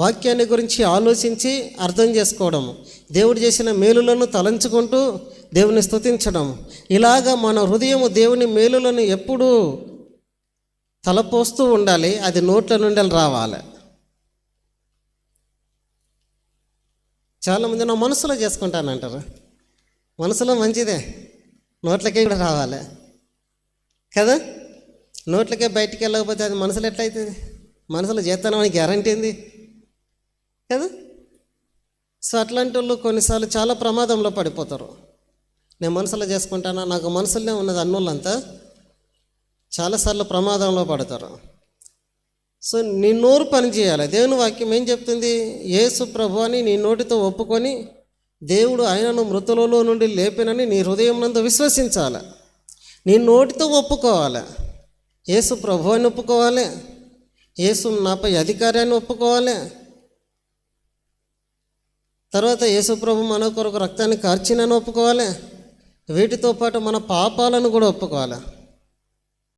వాక్యాన్ని గురించి ఆలోచించి అర్థం చేసుకోవడం దేవుడు చేసిన మేలులను తలంచుకుంటూ దేవుని స్తుతించడం. ఇలాగ మన హృదయము దేవుని మేలులను ఎప్పుడూ తలపోస్తూ ఉండాలి అది నోట్ల నుండి రావాలి. చాలామంది నా మనసులో చేసుకుంటానంటారు. మనసులో మంచిదే నోట్లకే కూడా రావాలి. కదా? నోట్లకే బయటికి వెళ్ళకపోతే అది మనసులో ఎట్లయితుంది? మనసులో చేస్తానని గ్యారంటీ ఏంది? కదా? సో అట్లాంటి వాళ్ళు కొన్నిసార్లు చాలా ప్రమాదంలో పడిపోతారు. నేను మనసులో చేసుకుంటానా? నాకు మనసులోనే ఉన్నది అన్నోళ్ళంతా చాలాసార్లు ప్రమాదంలో పడతారు. సో నీ నోరు పని చేయాలి. దేవుని వాక్యం ఏం చెప్తుంది? యేసు ప్రభు అని నీ నోటితో ఒప్పుకొని దేవుడు ఆయనను మృతులలో నుండి లేపినని నీ హృదయం నందు విశ్వసించాలి. నీ నోటితో ఒప్పుకోవాలి. యేసు ప్రభు అని ఒప్పుకోవాలి. యేసు నాపై అధికారాన్ని ఒప్పుకోవాలి. తర్వాత యేసుప్రభు మన కొరకు రక్తాన్ని కార్చినని ఒప్పుకోవాలి. వీటితో పాటు మన పాపాలను కూడా ఒప్పుకోవాలి.